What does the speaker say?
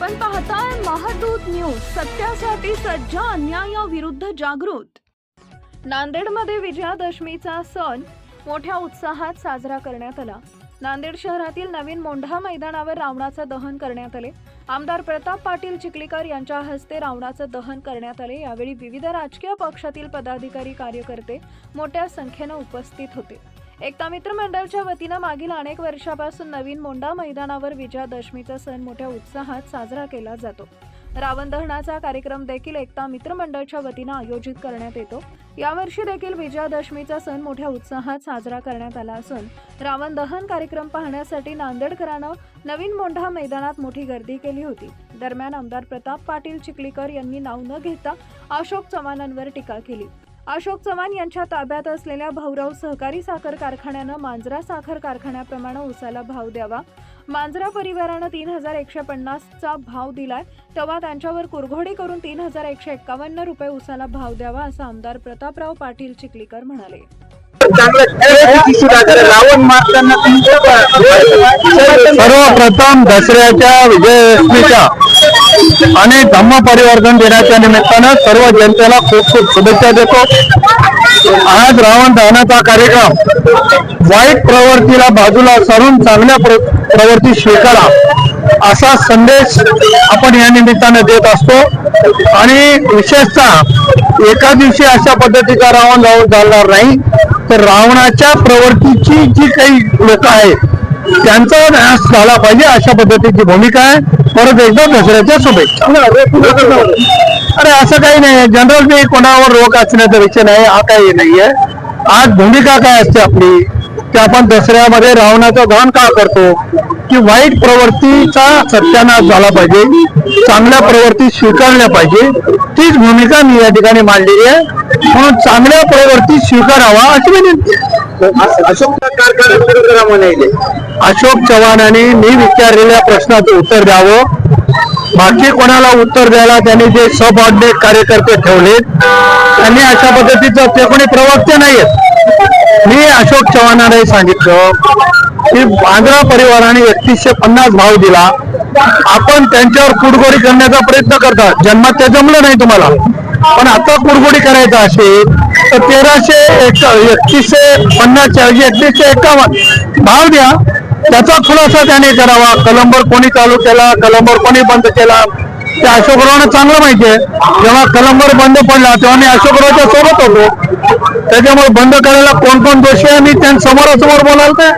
आपण पाहताय महादूत न्यूज सत्यासाठी सज्ज अन्यायाविरुद्ध जागृत. नांदेडमध्ये विजयादशमीचा सण मोठ्या उत्साहात साजरा करण्यात आला. नांदेड शहरातील नवीन मोंढा मैदानावर रावणाचं दहन करण्यात आले. आमदार प्रताप पाटील चिखलीकर यांच्या हस्ते रावणाचं दहन करण्यात आले. यावेळी विविध राजकीय पक्षातील पदाधिकारी कार्यकर्ते मोठ्या संख्येनं उपस्थित होते. एकता मित्र मंडळच्या वतीनं मागील अनेक वर्षापासून नवीन मोंढा मैदानावर विजयादशमीचा सण मोठ्या उत्साहात साजरा केला जातो. रावण दहनाचा कार्यक्रम देखील एकता मित्र मंडळच्या वतीनं आयोजित करण्यात येतो. यावर्षी देखील विजयादशमीचा सण मोठ्या उत्साहात साजरा करण्यात आला असून रावण दहन कार्यक्रम पाहण्यासाठी नांदेडकरानं नवीन मोंढा मैदानात मोठी गर्दी केली होती. दरम्यान आमदार प्रताप पाटील चिखलीकर यांनी नाव न घेता अशोक चव्हाणांवर टीका केली. अशोक चव्हाण यांच्या ताब्यात असलेल्या भाऊराव सहकारी साखर कारखान्यानं मांजरा साखर कारखान्याप्रमाणे उसाला भाव द्यावा. मांजरा परिवारानं तीन हजार एकशे पन्नासचा भाव दिलाय. तेव्हा त्यांच्यावर कुरघोडी करून तीन हजार एकशे एक्कावन्न रुपये उसाला भाव द्यावा असं आमदार प्रतापराव पाटील चिखलीकर म्हणाले. सर्वप्रथम दसऱ्याच्या विजयदशमीच्या आणि धम्म परिवर्तन दिनाच्या निमित्तानं सर्व जनतेला खूप खूप शुभेच्छा देतो. आज रावण दहनाचा कार्यक्रम. वाईट प्रवृत्तीला बाजूला सारून चांगल्या प्र- प्रवृत्ती स्वीकारा. असा संदेश आपण या निमित्तानं देत असतो. आणि विशेषतः एका दिवशी अशा पद्धतीचा रावण जाऊन चालणार नाही. तर रावणाच्या प्रवृत्तीची जी काही लोक आहेत त्यांचा नाश झाला पाहिजे अशा पद्धतीची भूमिका आहे. परत एकदा दसऱ्याच्या शुभेच्छा. अरे असं काही नाही. जनरल मी कोणावर रोग असण्याचा विषय नाही. हा काही नाहीये. आज भूमिका काय असते आपली? की आपण दसऱ्यामध्ये रावणाचं दहन का करतो? की वाईट प्रवृत्तीचा सत्यानाश झाला पाहिजे? चांगल्या प्रवृत्ती स्वीकारल्या पाहिजे? तीच भूमिका मी या ठिकाणी मांडलेली आहे. म्हणून चांगल्या प्रवृत्ती स्वीकारावा अशी विनंती अशोक कारखाना सुरू करा म्हणाले अशोक चव्हाणांनी मी विचारलेल्या प्रश्नाचं उत्तर द्यावं. बाकी कोणाला उत्तर द्यायला त्यांनी जे सबऑर्डिनेट कार्यकर्ते ठेवलेत त्यांनी अशा पद्धतीचं ते कोणी प्रवक्ते नाहीयेत. मी अशोक चव्हाणांनाही सांगितलं की बांद्रा परिवाराने एकतीसशे पन्नास भाव दिला. आपण त्यांच्यावर कुडगोडी करण्याचा प्रयत्न करतात जन्मात ते जमलं नाही तुम्हाला. पण आता कुरगुडी करायचं असेल तर तेराशे एक एकतीसशे पन्नास ऐवजी एकतीसशे एकावन्न. भाव द्या. त्याचा खुलासा त्याने करावा. कलंबर कोणी चालू केला कलंबर कोणी बंद केला? ते अशोकरावने चांगलं माहितीये जेव्हा कलंबर बंद पडला तेव्हा मी अशोकरावच्या सोबत होतो. त्याच्यामुळे बंद करायला कोण कोण दोषी आहे मी त्यांच्या समोरासमोर बोलाल काय